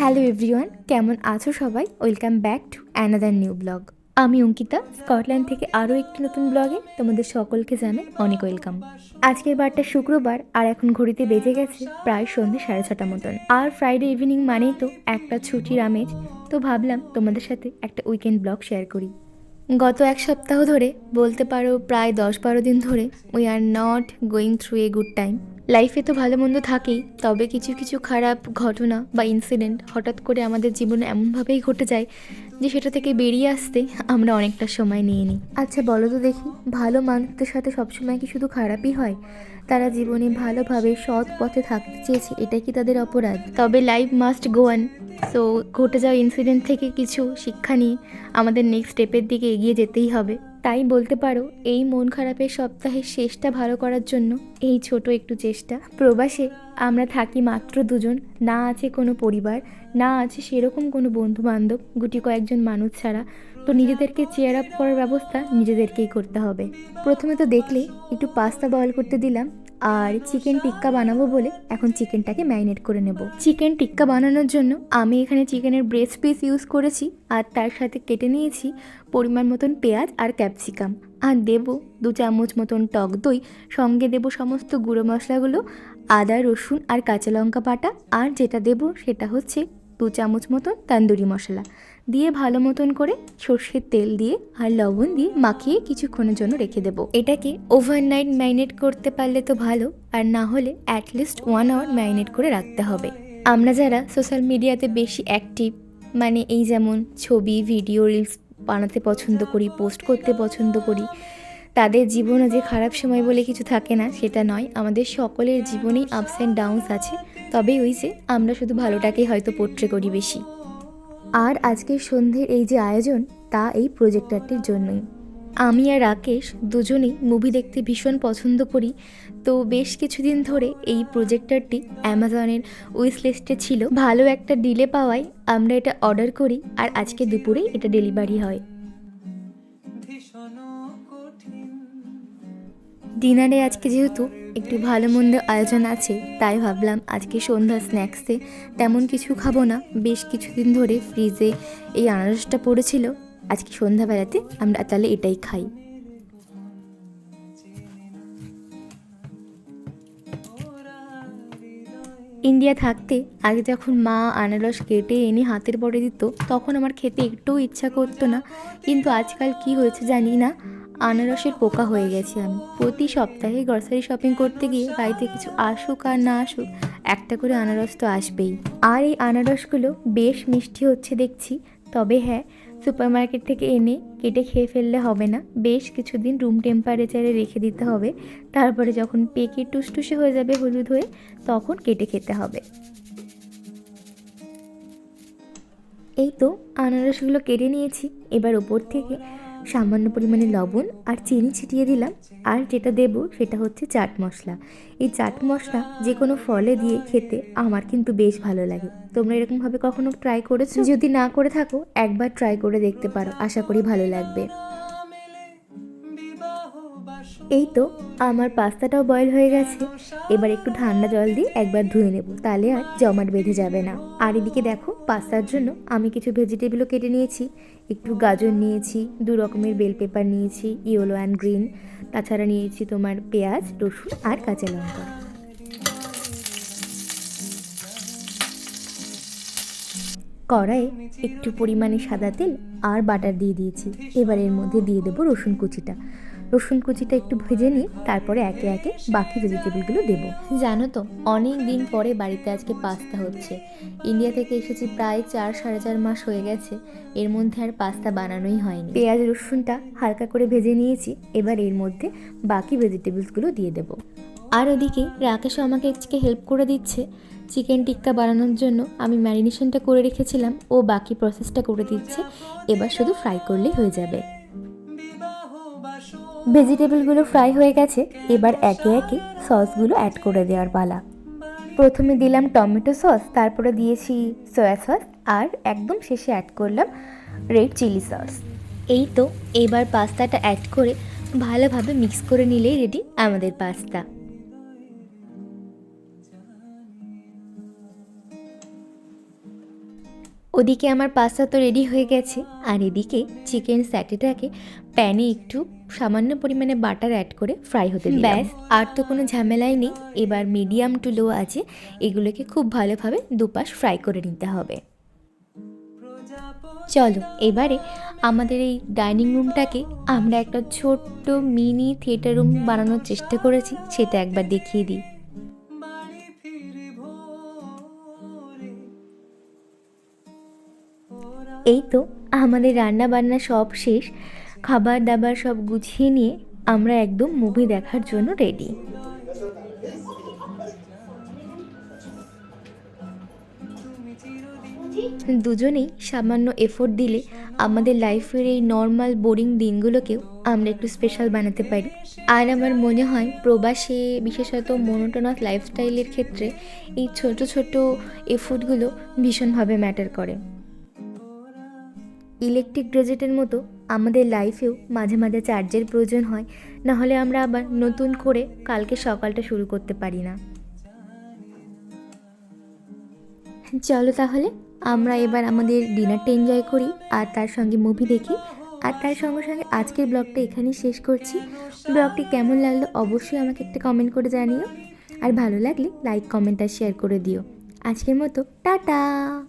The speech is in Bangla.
হ্যালো এভরিওয়ান, কেমন আছো সবাই? Welcome back to another new blog. আমি অঙ্কিতা, স্কটল্যান্ড থেকে আরও একটি নতুন ব্লগে তোমাদের সকলকে জানাই অনেক ওয়েলকাম। আজকের বারটা শুক্রবার, আর এখন ঘড়িতে বেজে গেছে প্রায় সন্ধ্যে সাড়ে ছটা মতন। আর ফ্রাইডে ইভিনিং মানেই তো একটা ছুটির আমেজ। তো ভাবলাম তোমাদের সাথে একটা উইকেন্ড ব্লগ শেয়ার করি। গত এক সপ্তাহ ধরে বলতে পারো প্রায় দশ বারো দিন ধরে we are not going through a good time লাইফে তো ভালো মন্দ থাকেই, তবে কিছু কিছু খারাপ ঘটনা বা ইনসিডেন্ট হঠাৎ করে আমাদের জীবনে এমনভাবেই ঘটে যায় যে সেটা থেকে বেরিয়ে আসতে আমরা অনেকটা সময় নিয়ে নিই। আচ্ছা বলো তো দেখি, ভালো মানুষদের সাথে সবসময় কি শুধু খারাপই হয়? তারা জীবনে ভালোভাবে সৎ পথে থাকতে চেয়েছে, এটাই কি তাদের অপরাধ? তবে life must go on so ঘটে যাওয়া ইনসিডেন্ট থেকে কিছু শিক্ষা নিয়ে আমাদের নেক্সট স্টেপের দিকে এগিয়ে যেতেই হবে। তাই বলতে পারো, এই মন খারাপের সপ্তাহের শেষটা ভালো করার জন্য এই ছোট একটু চেষ্টা। প্রবাসে আমরা থাকি মাত্র দুজন, না আছে কোনো পরিবার, না আছে সেরকম কোনো বন্ধু বান্ধব গুটি কয়েকজন মানুষ ছাড়া। তো নিজেদেরকে চেয়ার আপ করার ব্যবস্থা নিজেদেরকেই করতে হবে। প্রথমে তো দেখলে একটু পাস্তা বয়েল করতে দিলাম আর চিকেন টিক্কা বানাবো বলে এখন চিকেনটাকে ম্যারিনেট করে নেব। চিকেন টিক্কা বানানোর জন্য আমি এখানে চিকেনের ব্রেস্ট পিস ইউজ করেছি আর তার সাথে কেটে নিয়েছি পরিমাণ মতন পেঁয়াজ আর ক্যাপসিকাম। আর দেব দু চামচ মতন টক দই, সঙ্গে দেব সমস্ত গুঁড়ো মশলাগুলো, আদা, রসুন আর কাঁচা লঙ্কা বাটা। আর যেটা দেব সেটা হচ্ছে দু চামচ মতন তান্দুরি মশলা দিয়ে ভালো মতন করে সর্ষের তেল দিয়ে আর লবণ দিয়ে মাখিয়ে কিছুক্ষণের জন্য রেখে দেবো। এটাকে ওভারনাইট ম্যারিনেট করতে পারলে তো ভালো, আর না হলে অ্যাটলিস্ট ওয়ান আওয়ার ম্যারিনেট করে রাখতে হবে। আমরা যারা সোশ্যাল মিডিয়াতে বেশি অ্যাক্টিভ মানে এই যেমন ছবি ভিডিও রিলস বানাতে পছন্দ করি পোস্ট করতে পছন্দ করি, তাদের জীবনে যে খারাপ সময় বলে কিছু থাকে না, সেটা নয়। আমাদের সকলের জীবনেই আপস অ্যান্ড ডাউনস আছে। তবে ওই যে আমরা শুধু ভালোটাকেই হয়তো পোট্রে করি বেশি। আর আজকের সন্ধ্যের এই যে আয়োজন তা এই প্রজেক্টরটির জন্যই। আমি আর রাকেশ দুজনেই মুভি দেখতে ভীষণ পছন্দ করি তো বেশ কিছুদিন ধরে এই প্রজেক্টরটি অ্যামাজনের উইশ লিস্টে ছিল। ভালো একটা ডিলে পাওয়ায় আমরা এটা অর্ডার করি আর আজকে দুপুরেই এটা ডেলিভারি হয়। ডিনারে আজকে যেহেতু একটু ভালো মন্দ আয়োজন আছে, তাই ভাবলাম আজকে সন্ধ্যা স্ন্যাক্সে তেমন কিছু খাব না। বেশ কিছুদিন ধরে ফ্রিজে এই আনারসটা পড়েছিল। আজকে সন্ধ্যাবেলাতে আমরা তাহলে এটাই খাই। ইন্ডিয়া থাকতে আগে যখন মা আনারস কেটে এনে হাতের পরে দিত, তখন আমার খেতে একটুও ইচ্ছা করতো না। কিন্তু আজকাল কি হয়েছে জানি না। আনারসের পোকা হয়ে গেছি আমি। প্রতি সপ্তাহে গ্রসারি শপিং করতে গিয়ে বাড়িতে কিছু আসুক আর না আসুক, একটা করে আনারস তো আসবেই। আর এই আনারসগুলো বেশ মিষ্টি হচ্ছে দেখছি। তবে হ্যাঁ সুপার মার্কেট থেকে এনে কেটে খেয়ে ফেললে হবে না। বেশ কিছুদিন রুম টেম্পারেচারে রেখে দিতে হবে। তারপরে যখন পেকে টুসটুসে হয়ে যাবে হলুদ হয়ে, তখন কেটে খেতে হবে। এই তো আনারসগুলো কেটে নিয়েছি। এবার ওপর থেকে সামান্য পরিমাণে লবণ আর চিনি ছিটিয়ে দিলাম। আর যেটা দেব সেটা হচ্ছে চাট মশলা। এই চাট মশলা যে কোনো ফলে দিয়ে খেতে আমার কিন্তু বেশ ভালো লাগে। তোমরা এরকমভাবে কখনো ট্রাই করেছ? যদি না করে থাকো, একবার ট্রাই করে দেখতে পারো। আশা করি ভালো লাগবে। এই তো, আমার পাস্তাটাও বয়েল হয়ে গেছে। এবার একটু ঠান্ডা জল দিয়ে একবার ধুয়ে নেব, তাহলে আর জমাট বেঁধে যাবে না। আর এদিকে দেখো, পাস্তার জন্য আমি কিছু ভেজিটেবলও কেটে নিয়েছি। একটু গাজর নিয়েছি, দু রকমের বেল পেপার নিয়েছি ইয়েলো অ্যান্ড গ্রিন তাছাড়া নিয়েছি তোমার পেঁয়াজ, রসুন আর কাঁচা লঙ্কা। কড়াইয়ে একটু পরিমাণে সাদা তেল আর বাটার দিয়ে দিয়েছি। এবার এর মধ্যে দিয়ে দেবো রসুন কুচিটা। রসুন কুচিটা একটু ভেজে নিই তারপরে একে একে বাকি ভেজিটেবলগুলো দেবো। জানো তো অনেক দিন পরে বাড়িতে আজকে পাস্তা হচ্ছে। ইন্ডিয়া থেকে এসেছি প্রায় চার সাড়ে চার মাস হয়ে গেছে এর মধ্যে আর পাস্তা বানানোই হয়নি। পেঁয়াজ রসুনটা হালকা করে ভেজে নিয়েছি এবার এর মধ্যে বাকি ভেজিটেবলসগুলো দিয়ে দেবো। আর ওদিকে রাকেশও আমাকে আজকে হেল্প করে দিচ্ছে চিকেন টিক্কা বানানোর জন্য আমি ম্যারিনেশনটা করে রেখেছিলাম ও বাকি প্রসেসটা করে দিচ্ছে এবার শুধু ফ্রাই করলেই হয়ে যাবে। ভেজিটেবলগুলো ফ্রাই হয়ে গেছে, এবার একে একে সসগুলো অ্যাড করে দেওয়ার পালা। প্রথমে দিলাম টমেটো সস, তারপরে দিয়েছি সয়া সস আর একদম শেষে অ্যাড করলাম রেড চিলি সস এই তো, এবার পাস্তাটা অ্যাড করে ভালোভাবে মিক্স করে নিলেই রেডি আমাদের পাস্তা। ওদিকে আমার পাস্তা তো রেডি হয়ে গেছে, আর এদিকে চিকেন স্যাটেটাকে প্যানে একটু সামান্য পরিমাণে বাটার অ্যাড করে ফ্রাই হতে দিই ব্যাস, আর তো কোনো ঝামেলাই নেই। এবার মিডিয়াম টু লো আছে, এগুলোকে খুব ভালোভাবে দুপাশ ফ্রাই করে নিতে হবে। চলো, এবারে আমাদের এই ডাইনিং রুমটাকে আমরা একটা ছোট্ট মিনি থিয়েটার রুম বানানোর চেষ্টা করেছি, সেটা একবার দেখিয়ে দিই। এই তো আমাদের রান্না বান্না সব শেষ। খাবার দাবার সব গুছিয়ে নিয়ে আমরা একদম মুভি দেখার জন্য রেডি দুজনেই সামান্য এফোর্ট দিলে আমাদের লাইফের এই নর্মাল বোরিং দিনগুলোকেও আমরা একটু স্পেশাল বানাতে পারি। আর আমার মনে হয় প্রবাসে, বিশেষত মনোটোনাস লাইফস্টাইলের ক্ষেত্রে, এই ছোট ছোট এফোর্টগুলো ভীষণভাবে ম্যাটার করে। ইলেকট্রিক গ্যাজেটের মতো আমাদের লাইফেও মাঝে মাঝে চার্জের প্রয়োজন হয়, নাহলে আমরা আবার নতুন করে কালকে সকালটা শুরু করতে পারি না। চলো তাহলে, আমরা এবার আমাদের ডিনারটা এনজয় করি, আর তার সঙ্গে মুভি দেখি। আর তার সঙ্গে সঙ্গে আজকের ব্লগটা এখানেই শেষ করছি। ব্লগটি কেমন লাগল অবশ্যই আমাকে একটা কমেন্ট করে জানিও। আর ভালো লাগলে লাইক কমেন্ট আর শেয়ার করে দিও। আজকের মতো, টাটা!